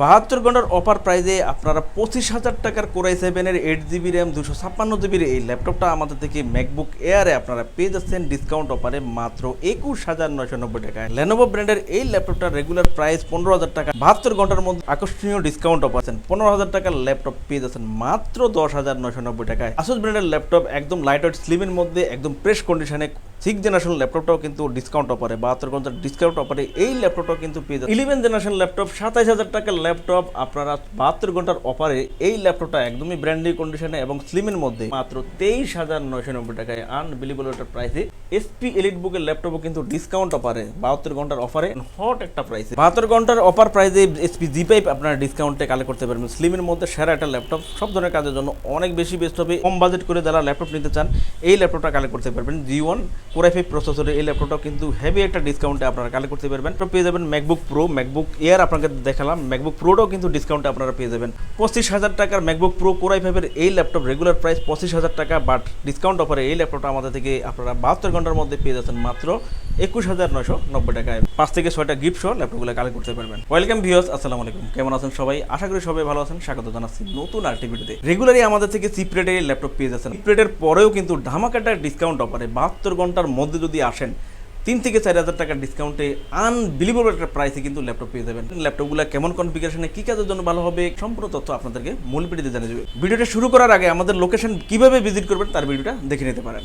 বাহাত্তর ঘণ্টার অফার প্রাইজে আপনারা পঁচিশ হাজার টাকার কোরাই সেভেনের এইট জিবি র্যাম দুশো ছাপ্পান্ন জিবির এই ল্যাপটপটা আমাদের থেকে ম্যাকবুক এয়ারে আপনারা পেয়ে যাচ্ছেন ডিসকাউন্ট অফারে মাত্র একুশ হাজার নয়শো নব্বই টাকায়। লেনোভো ব্র্যান্ডের এই ল্যাপটপটার রেগুলার প্রাইস পনেরো হাজার টাকা। বাহাত্তর ঘণ্টার মধ্যে আকর্ষণীয় ডিসকাউন্ট অফার আছেন। পনেরো হাজার টাকার ল্যাপটপ পেয়ে যাচ্ছেন মাত্র দশ হাজার নয়শো নব্বই টাকায়। আসুস ব্র্যান্ডের ল্যাপটপ একদম লাইট ওয়েট স্লিমের মধ্যে, একদম প্রেস কন্ডিশনে সিক্স জেনারেশন ল্যাপটপটাও কিন্তু ডিসকাউন্ট অফারে বাহাত্তর ঘণ্টার ডিসকাউন্ট অফারে এই ল্যাপটপটাও কিন্তু পেয়ে যাচ্ছে ইলেভেন জেনারেশন ল্যাপটপ সাতাইশ হাজার টাকার ল্যাপটপ আপনারা বাহাত্তর ঘণ্টার অফারে এই ল্যাপটপটা একদমই ব্র্যান্ডি কন্ডিশনে এবং স্লিমের মধ্যে মাত্র তেইশ হাজার নয়শো নব্বই টাকায় আনবিলিবল একটা প্রাইসে এসপি এলিট বুকের ল্যাপটপও কিন্তু ডিসকাউন্ট অফারে বাহাত্তর ঘণ্টার অফারে হট একটা প্রাইসে বাহাত্তর ঘণ্টার অফার প্রাইসে এসপি জি পাইপ আপনারা ডিসকাউন্টে কালেক্ট করতে পারবেন। স্লিমের মধ্যে সেরা একটা ল্যাপটপ সব ধরনের কাজের জন্য অনেক বেশি বেস্ট হবে। কম বাজেট করে যারা ল্যাপটপ নিতে চান, এই ল্যাপটপটা কালেক্ট করতে পারবেন G one core i five প্রসেসরে এই ল্যাপটপটাও কিন্তু হেভি একটা ডিসকাউন্টে আপনারা কালেক্ট করতে পারবেন। পেয়ে যাবেন ম্যাকবুক প্রো ম্যাকবুক এয়ার আপনাকে দেখালাম। ম্যাকবুক প্রোটাও কিন্তু ডিসকাউন্টে আপনারা পেয়ে যাবেন। পঁচিশ হাজার টাকার ম্যাকবুক প্রো কোরাই ফাইভের এই ল্যাপটপ রেগুলার প্রাইস পঁচিশ হাজার টাকা বাট ডিসকাউন্ট অফারে এই ল্যাপটপটা আমাদের থেকে আপনারা বাহাত্তর ঘণ্টার মধ্যে পেয়ে যাচ্ছেন মাত্র একুশ হাজার নয়শো নব্বই টাকায় পাঁচ থেকে ছয়টা গিফট সহ ল্যাপটপগুলো কালেক্ট করতে পারবেন। ওয়েলকাম ভিউয়ার্স আসসালামু আলাইকুম। কেমন আছেন সবাই? আশা করি সবাই ভালো আছেন। স্বাগত জানাচ্ছি নতুন আরেকটি ভিডিওতে। রেগুলারই আমাদের থেকে চিপ রেটের ল্যাপটপ পেয়ে যাচ্ছেন। চিপ পরেও কিন্তু ধামাকাটা ডিসকাউন্ট অফারে বাহাত্তর ঘণ্টার মধ্যে যদি আসেন, তিন থেকে চার হাজার টাকার ডিসকাউন্টে আনবিলিভেবল একটা প্রাইসে কিন্তু ল্যাপটপ পেয়ে যাবেন। ল্যাপটপগুলো কেমন কনফিগারেশনে কি কাজের জন্য ভালো হবে, সম্পূর্ণ তথ্য আপনাদেরকে মূল ভিডিওতে জানিয়ে দেবে। ভিডিওটা শুরু করার আগে আমাদের লোকেশন কীভাবে ভিজিট করবেন, তার ভিডিওটা দেখে নিতে পারেন।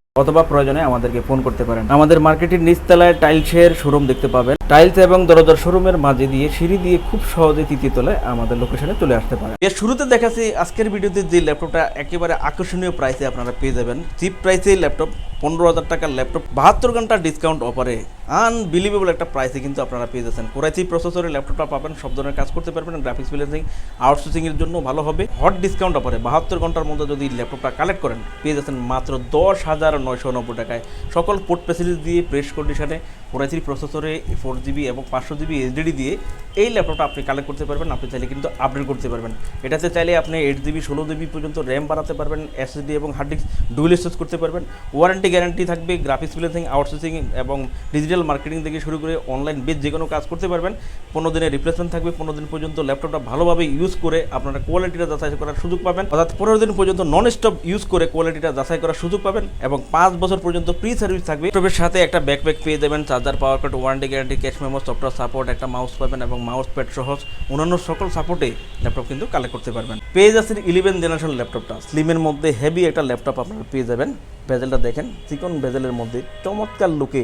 অথবা প্রয়োজনে আমাদেরকে ফোন করতে পারেন। আমাদের মার্কেটের নিচতলায় টাইলসের শোরুম দেখতে পাবেন। টাইলস এবং দরজার শোরুমের মাঝে দিয়ে সিঁড়ি দিয়ে খুব সহজে তৃতীয় তলায় আমাদের লোকেশনে চলে আসতে পারেন এর শুরুতে দেখাচ্ছি আজকের ভিডিওতে যে ল্যাপটপটা একেবারে আকর্ষণীয় প্রাইসে আপনারা পেয়ে যাবেন। চিপ প্রাইসে ল্যাপটপ, পনেরো হাজার টাকার ল্যাপটপ, বাহাত্তর ঘণ্টা ডিসকাউন্ট অফারে আনবিলিভেবল একটা প্রাইসে কিন্তু আপনারা পেয়ে যাচ্ছেন। কোরাইচি প্রসেসরের ল্যাপটপটা পাবেন, সব ধরনের কাজ করতে পারবেন গ্রাফিক্স ফিলেন্সিং আউটসোর্সিং এর জন্য ভালো হবে। হট ডিসকাউন্ট অফারে বাহাত্তর ঘণ্টার মধ্যে যদি ল্যাপটপটা কালেক্ট করেন, পেয়ে যাচ্ছেন মাত্র দশ হাজার নয়শো নব্বই টাকায়। সকল পোর্ট ফেসিলিটি দিয়ে প্রেস কন্ডিশনে কোরাইচি প্রসেসরে ফোর জিবি এবং পাঁচশো জিবি এইচডিডি দিয়ে এই ল্যাপটপটা আপনি কালেক্ট করতে পারবেন। আপনি চাইলে কিন্তু আপডেট করতে পারবেন। এটাতে চাইলে আপনি এইট জিবি ষোলো জিবি পর্যন্ত র্যাম বাড়াতে পারবেন এসএসডি এবং হার্ড ডিস্ক ডুয়েল স্টোরেজ করতে পারবেন। ওয়ারেন্টি গ্যারান্টি থাকবে গ্রাফিক্স ফিলেন্সিং আউটসোর্সিং এবং ডিজিটাল মার্কেটিং থেকে শুরু করে অনলাইন বেস যে কোনো কাজ করতে পারবেন। পনেরো দিনের রিপ্লেসমেন্ট থাকবে, পনেরো দিন পর্যন্ত ল্যাপটপটা ভালোভাবে ইউজ করে আপনারা কোয়ালিটিটা যাচাই করার সুযোগ পাবেন। অর্থাৎ পনেরো দিন পর্যন্ত নন স্টপ ইউজ করে কোয়ালিটিটা যাচাই করার সুযোগ পাবেন এবং পাঁচ বছর পর্যন্ত প্রি সার্ভিস থাকবে। ল্যাপটপের সাথে একটা ব্যাকপ্যাক পেয়ে দেবেন charger power cut warranty guarantee, cash memo, software support, একটা মাউস পাবেন এবং মাউস প্যাড সহ অন্যান্য সকল সাপোর্টে ল্যাপটপ কিন্তু কালেক্ট করতে পারবেন। পেয়ে যাচ্ছেন ইলেভেন জেনারেশন ল্যাপটপটা। স্লিমের মধ্যে হেভি একটা ল্যাপটপ আপনারা পেয়ে যাবেন। বেজেলটা দেখেন, চিকন ভেজেলের মধ্যে চমৎকার লুকে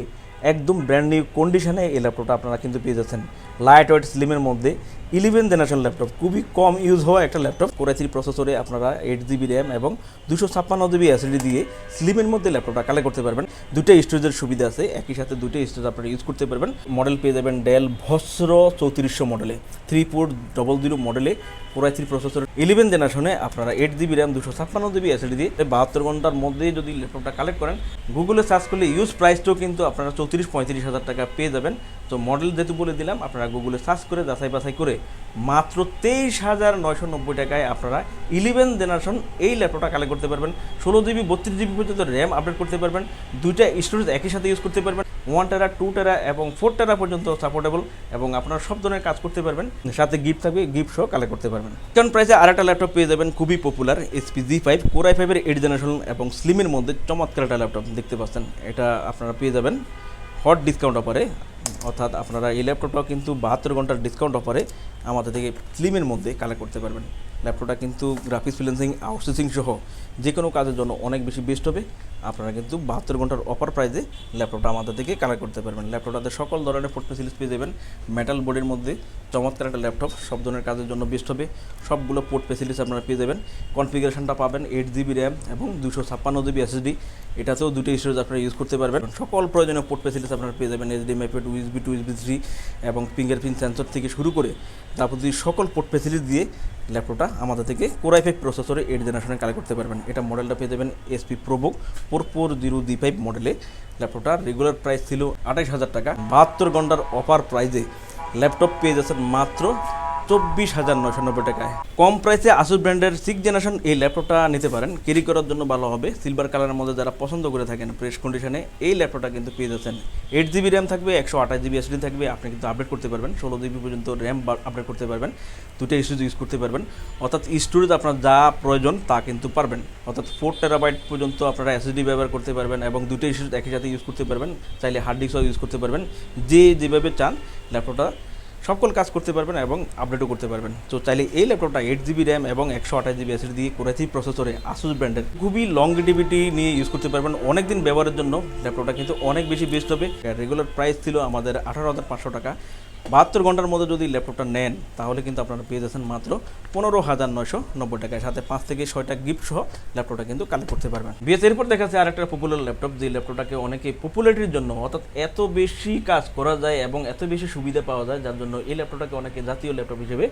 একদম ব্র্যান্ড নিউ কন্ডিশনে এই ল্যাপটপটা আপনারা কিন্তু পেয়ে যাচ্ছেন। লাইট ওয়েট স্লিমের মধ্যে ইলেভেন জেনারেশন ল্যাপটপ, খুবই কম ইউজ হওয়া একটা ল্যাপটপ। কোরাইথ্রি প্রসেসরে আপনারা এইট জিবি র্যাম এবং দুশো ছাপ্পান্ন জিবি এসএসডি দিয়ে স্লিমের মধ্যে ল্যাপটপটা কালেক্ট করতে পারবেন। দুটো স্টোরেজের সুবিধা আছে, একই সাথে দুটো স্টোরেজ আপনারা ইউজ করতে পারবেন। মডেল পেয়ে যাবেন ডেল ভস্র চৌত্রিশশো মডেলে থ্রি ফোর ডবল জিরো মডেলে কোরাইথ্রি প্রসেসর ইলেভেন জেনারেশনে আপনারা এইট জিবি র্যাম দুশো ছাপ্পান্ন জিবি এসএসডি দিয়ে বাহাত্তর ঘণ্টার মধ্যে যদি ল্যাপটপটা কালেক্ট করেন গুগলে সার্চ করলে ইউজ প্রাইসটাও কিন্তু আপনারা চৌত্রিশ পঁয়ত্রিশ হাজার টাকা পেয়ে যাবেন। তো মডেল যেহেতু বলে দিলাম, আপনারা গুগলে সার্চ করে যাচাই বাছাই করে মাত্র তেইশ হাজার নয়শো নব্বই টাকায় আপনারা ইলেভেন জেনারেশন এই ল্যাপটপটা কালেক্ট করতে পারবেন। ষোলো জিবি বত্রিশ জিবি পর্যন্ত র্যাম আপডেট করতে পারবেন। দুইটা স্টোরেজ একই সাথে ইউজ করতে পারবেন। ওয়ান টেরা টু টেরা এবং ফোর টেরা পর্যন্ত সাপোর্টেবল এবং আপনারা সব ধরনের কাজ করতে পারবেন। সাথে গিফট থাকবে গিফট সহ কালেক্ট করতে পারবেন। কারণ প্রাইসে আর একটা ল্যাপটপ পেয়ে যাবেন, খুবই popular HP G five core i ফাইভের এইট জেনারেশন এবং স্লিমের মধ্যে চমৎকার একটা ল্যাপটপ দেখতে পাচ্ছেন। এটা আপনারা পেয়ে যাবেন। হট ডিসকাউন্ট অফারে অর্থাৎ আপনারা এই ল্যাপটপটাও কিন্তু বাহাত্তর ঘণ্টার ডিসকাউন্ট অফারে আমাদের থেকে ফিল্মের মধ্যে কালেক্ট করতে পারবেন। ল্যাপটপটা কিন্তু গ্রাফিক্স ফিলেন্সিং আউটসোর্সিং সহ যে কোনো কাজের জন্য অনেক বেশি বেস্ট হবে। আপনারা কিন্তু বাহাত্তর ঘণ্টার অফার প্রাইজে ল্যাপটপটা আমাদের থেকে কালেক্ট করতে পারবেন। ল্যাপটপটাতে সকল ধরনের পোর্ট ফেসিলিটি পেয়ে যাবেন। মেটাল বডির মধ্যে চমৎকার একটা ল্যাপটপ সব ধরনের কাজের জন্য বেস্ট হবে। সবগুলো পোর্ট ফেসিলিটিস আপনারা পেয়ে যাবেন। কনফিগারেশনটা পাবেন এইট জিবি র্যাম এবং দুশো ছাপ্পান্ন জিবি এসএসডি এটাতেও দুটো স্টোরেজ আপনারা ইউজ করতে পারবেন। সকল প্রয়োজনীয় পোর্ট ফেসিলিটিস আপনারা পেয়ে যাবেন। HDMI port USB two USB three এবং ফিঙ্গারপ্রিন্ট সেন্সর থেকে শুরু করে তারপর যদি সকল পোর্ট ফেসিলিটি দিয়ে ল্যাপটপটা আমাদের থেকে কোরাই ফাইভ প্রসেসরে এইট জেনারেশনে কালেক্ট করতে পারবেন। এটা মডেলটা পেয়ে যাবেন HP ProBook four zero D five মডেলে ল্যাপটপটার রেগুলার প্রাইস ছিল আঠাইশ হাজার টাকা। বাহাত্তর ঘণ্টার অফার প্রাইজে ল্যাপটপ পেয়ে যাচ্ছেন মাত্র চব্বিশ হাজার নশো নব্বই টাকায়। কম প্রাইসে আসুস ব্র্যান্ডের সিক্স জেনারেশন এই ল্যাপটপটা নিতে পারেন। ক্যারি করার জন্য ভালো হবে। সিলভার কালারের মধ্যে যারা পছন্দ করে থাকেন ফ্রেশ কন্ডিশনে এই ল্যাপটপটা কিন্তু পেয়ে যাচ্ছেন। এইট জিবি র্যাম থাকবে, একশো আঠাশ জিবি এসডি থাকবে, আপনি কিন্তু আপডেট করতে পারবেন। ষোলো জিবি পর্যন্ত র্যাম আপডেট করতে পারবেন। দুটো স্টোরেজ ইউজ করতে পারবেন। অর্থাৎ স্টোরেজ আপনার যা প্রয়োজন তা কিন্তু পারবেন। অর্থাৎ ফোর টেরাবাইট পর্যন্ত আপনারা এসএসডি ব্যবহার করতে পারবেন এবং দুটো স্টোরেজ একই সাথে ইউজ করতে পারবেন। চাইলে হার্ড ডিস্কও ইউজ করতে পারবেন। যে যেভাবে চান ল্যাপটপটা সকল কাজ করতে পারবেন এবং আপডেটও করতে পারবেন। তো চাইলে এই ল্যাপটপটা এইট জিবি র্যাম এবং একশো আঠাশ জিবি এসিড দিয়ে করেছি প্রসেসরে আসুস ব্র্যান্ডের খুবই লং ডিভিটি নিয়ে ইউজ করতে পারবেন। অনেক দিন ব্যবহারের জন্য ল্যাপটপটা কিন্তু অনেক বেশি বেস্ট হবে। রেগুলার প্রাইস ছিল আমাদের আঠারো হাজার পাঁচশো টাকা। বাহাত্তর ঘণ্টার মধ্যে যদি ল্যাপটপটা নেন, তাহলে কিন্তু আপনারা পেয়ে যাচ্ছেন মাত্র পনেরো হাজার নয়শো নব্বই টাকায়। সাথে পাঁচ থেকে ছয়টা গিফট সহ ল্যাপটপটা কিন্তু কালেক্ট করতে পারবেন। বিএস, এরপর দেখা যাচ্ছে আরেকটা পপুলার ল্যাপটপ, যে ল্যাপটপটাকে অনেকে পপুলারিটির জন্য, অর্থাৎ এত বেশি কাজ করা যায় এবং এত বেশি সুবিধা পাওয়া যায়, যার জন্য এই ল্যাপটপটাকে অনেকে জাতীয় ল্যাপটপ হিসেবে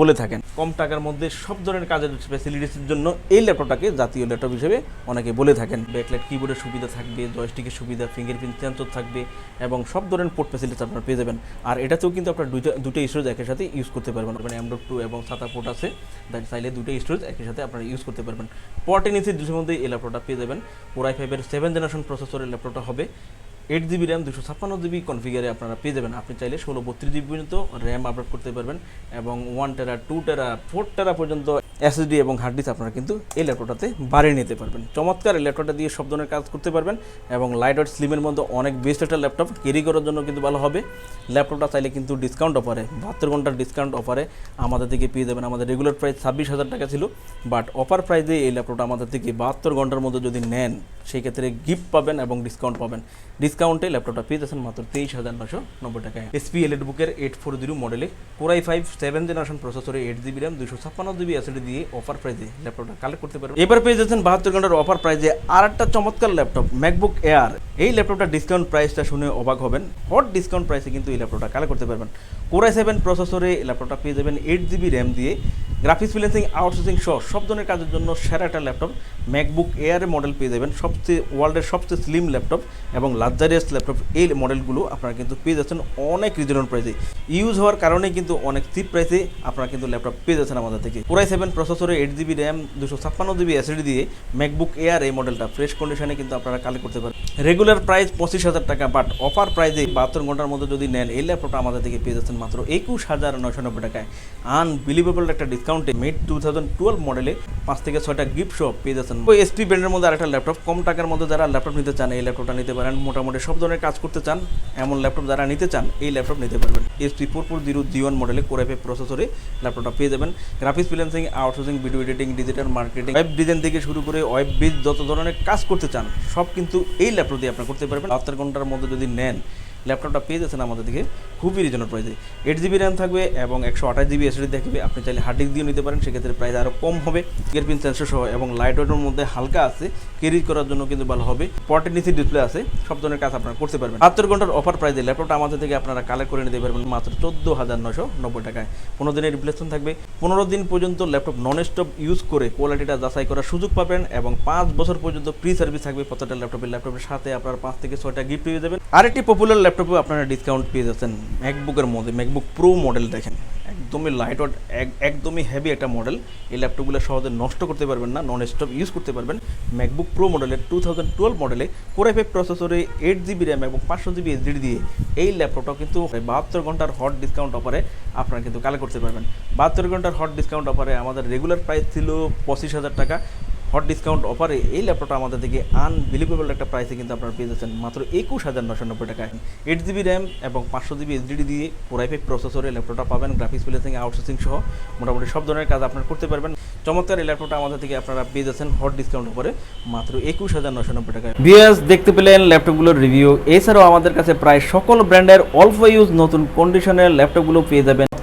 বলে থাকেন। কম টাকার মধ্যে সব ধরনের কাজের ফ্যাসিলিটিসের জন্য এই ল্যাপটপটাকে জাতীয় ল্যাপটপ হিসেবে অনেকে বলে থাকেন। ব্যাকলাইট কিবোর্ডের সুবিধা থাকবে জয়স্টিকের সুবিধা ফিঙ্গারপ্রিন্ট সেন্সর থাকবে, এবং সব ধরনের পোর্ট ফ্যাসিলিটিস আপনারা পেয়ে যাবেন। আর এটাতেও কিন্তু আপনার দুইটা দুটো স্টোরেজ একের সাথে ইউজ করতে পারবেন। মানে এমডো টু এবং সাতা পোর্ট আছে তাই চাইলে দুটো স্টোরেজ একই সাথে আপনারা ইউজ করতে পারবেন। পর্টেন ইঞ্চি দুশোর মধ্যে এই ল্যাপটপটা পেয়ে যাবেন। ওরাই ফাইভের সেভেন জেনারেশন প্রসেসরের ল্যাপটপটা হবে। এইট জিবি র্যাম দুশো ছাপ্পান্ন জিবি কনফিগারে আপনারা পেয়ে যাবেন। আপনি চাইলে ষোলো বত্রিশ জিবি পর্যন্ত র্যাম আপলোড করতে পারবেন এবং ওয়ান টেরা টু টেরা ফোর টেরা পর্যন্ত এসএসডি এবং হার্ড ডিস্ক আপনারা কিন্তু এই ল্যাপটপটাতে বাড়িয়ে নিতে পারবেন। চমৎকার এই ল্যাপটপটা দিয়ে সব ধরনের কাজ করতে পারবেন এবং লাইট ওয়েট স্লিমের মধ্যে অনেক বেস্ট একটা ল্যাপটপ ক্যারি করার জন্য কিন্তু ভালো হবে। ল্যাপটপটা চাইলে কিন্তু ডিসকাউন্ট অফারে বাহাত্তর ঘণ্টার ডিসকাউন্ট অফারে আমাদের থেকে পেয়ে যাবেন। আমাদের রেগুলার প্রাইস ছাব্বিশ হাজার টাকা ছিল বাট অফার প্রাইসে এই ল্যাপটপটা আমাদের থেকে বাহাত্তর ঘণ্টার মধ্যে যদি নেন, সেই ক্ষেত্রে গিফট পাবেন এবং ডিসকাউন্ট পাবেন। ডিসকাউন্টে ল্যাপটপটা পেয়ে যাচ্ছেন মাত্র তেইশ হাজার নশো নব্বই টাকায় এসপি এলএড বুকের এইট ফোর জিরো মডেলে core i five seven generation প্রসেসরে এইট জিবি র্যাম দুশো ছাপ্পান্ন জিবি এসএডি দিয়ে অফার প্রাইজে ল্যাপটপটা কালেক্ট করতে পারবেন এবার পেয়ে যাচ্ছেন বাহাত্তর ঘণ্টার অফার প্রাইজে আর একটা চমৎকার ল্যাপটপ ম্যাকবুক এয়ার এই ল্যাপটপটা ডিসকাউন্ট প্রাইসটা শুনে অবাক হবেন হট ডিসকাউন্ট প্রাইসে কিন্তু এই ল্যাপটপটা কালেক্ট করতে পারবেন কোরাই সেভেন প্রসেসরে ল্যাপটপটা পেয়ে যাবেন এইট জিবি র্যাম দিয়ে গ্রাফিক্স ফ্রিল্যান্সিং আউটসোর্সিং সহ সব ধরনের কাজের জন্য সেরা একটা ল্যাপটপ। ম্যাকবুক এয়ারের মডেল পেয়ে যাবেন। সবচেয়ে ওয়ার্ল্ডের সবচেয়ে স্লিম ল্যাপটপ এবং লাক্সারিয়াস ল্যাপটপ এই মডেলগুলো আপনারা কিন্তু পেয়ে যাচ্ছেন অনেক রিজনেবল প্রাইসে ইউজ হওয়ার কারণে কিন্তু অনেক চিপ প্রাইসে আপনারা কিন্তু ল্যাপটপ পেয়ে যাচ্ছেন আমাদের থেকে। পুরাই সেভেন প্রসেসরে এইট জিবি র্যাম দুশো ছাপ্পান্ন জিবি এসএডি দিয়ে ম্যাকবুক এয়ার এই মডেলটা ফ্রেশ কন্ডিশনে কিন্তু আপনারা কালেক্ট করতে পারেন রেগুলার প্রাইস পঁচিশ হাজার টাকা বাট অফার প্রাইসে বাহাত্তর ঘণ্টার মধ্যে যদি নেন, এই ল্যাপটপটা আমাদের থেকে পেয়ে যাচ্ছেন মাত্র একুশ হাজার নয়শো নব্বই টাকায়। আনবিলিভেবল একটা ডিসকাউন্টে মেড টু থাউজেন্ড টুয়েলভ মডেলে পাঁচ থেকে ছয়টা গিফট শপ পেয়ে যাচ্ছেন। ওই এসপি ব্র্যান্ডের মধ্যে আরেকটা ল্যাপটপ কম টাকার মধ্যে যারা ল্যাপটপ নিতে চান এই ল্যাপটপটা নিতে পারেন। মোটামুটি সব ধরনের কাজ করতে চান এমন ল্যাপটপ যারা নিতে চান এই ল্যাপটপ নিতে পারবেন। HP four four zero G one মডেলে কোরাইপে প্রসেসরে ল্যাপটপটা পেয়ে যাবেন। Graphics freelancing outsourcing video editing digital marketing web design থেকে শুরু করে ওয়েব বিজ যত ধরনের কাজ করতে চান সব কিন্তু এই ল্যাপটপ দিয়ে আপনারা করতে পারবেন। বাহাত্তর ঘণ্টার মধ্যে যদি নেন ল্যাপটপটা পেয়ে যাচ্ছেন আমাদের দিকে। খুবই রিজনেবল প্রাইসে এইট জিবি র্যাম থাকবে এবং একশো আঠাশ জিবি এসডি থাকবে। আপনি চাইলে হার্ড ডিস্ক দিয়ে নিতে পারেন। সেক্ষেত্রে প্রাইস আরও কম হবে। ফিঙ্গারপ্রিন্ট সেন্সর সহ এবং লাইট ওয়েটের মধ্যে হালকা আছে। ক্যারি করার জন্য কিন্তু ভালো হবে। পটের নিচে ডিসপ্লে আছে। সব ধরনের কাজ আপনারা করতে পারবেন। বাহাত্তর ঘণ্টার অফার প্রাইসে ল্যাপটপটা আমাদের থেকে আপনারা কালেক্ট করে নিতে পারবেন মাত্র চোদ্দ হাজার নশো নব্বই টাকায়। পনেরো দিনের রিপ্লেসমেন্ট থাকবে। পনেরো দিন পর্যন্ত ল্যাপটপ নন স্টপ ইউজ করে কোয়ালিটিটা যাচাই করার সুযোগ পাবেন এবং পাঁচ বছর পর্যন্ত ফ্রি সার্ভিস থাকবে প্রত্যেকটা ল্যাপটপের। ল্যাপটপের সাথে আপনার পাঁচ থেকে ছয়টা গিফট পেয়ে যাবেন। আরেকটি পপুলার ল্যাপটপে আপনারা ডিসকাউন্ট পেয়ে যাচ্ছেন ম্যাকবুকের মধ্যে। ম্যাকবুক প্রো মডেল দেখেন। একদমই লাইট একদমই হেভি একটা মডেল এই ল্যাপটপগুলো সহজে নষ্ট করতে পারবেন না নন স্টপ ইউজ করতে পারবেন। ম্যাকবুক প্রো মডেলের টু থাউজেন্ড টুয়েলভ মডেলে কোর এফ প্রসেসরে এইট জিবি র্যাম এবং পাঁচশো জিবি এইচডি দিয়ে এই ল্যাপটপটাও কিন্তু বাহাত্তর ঘণ্টার হট ডিসকাউন্ট অফারে আপনারা কিন্তু কালেক্ট করতে পারবেন। বাহাত্তর ঘণ্টার হট ডিসকাউন্ট অফারে আমাদের রেগুলার প্রাইস ছিল পঁচিশ হাজার টাকা। হট ডিসকাউন্ট অফারে এই ল্যাপটপটা আমাদের থেকে আনবিলিভেবল একটা প্রাইসে কিন্তু আপনারা পেয়ে যাচ্ছেন। মাত্র একুশ হাজার নশো নব্বই টাকায়। এইট জিবি র্যাম এবং পাঁচশো জিবি এইচডিডি দিয়ে আইফাই প্রসেসরে ল্যাপটপটা পাবেন। গ্রাফিক্স প্লেসিং আউটসোর্সিং সহ মোটামুটি সব ধরনের কাজ আপনারা করতে পারবেন। চমৎকার এই ল্যাপটপটা আমাদের থেকে আপনারা পেয়ে যাচ্ছেন হট ডিসকাউন্ট উপরে মাত্র একুশ হাজার নশো নব্বই টাকায়। বিএস দেখতে পেলেন ল্যাপটপগুলোর রিভিউ এছাড়াও আমাদের কাছে প্রায় সকল ব্র্যান্ডের অল্প ইউজ নতুন কন্ডিশনের ল্যাপটপগুলো পেয়ে যাবেন।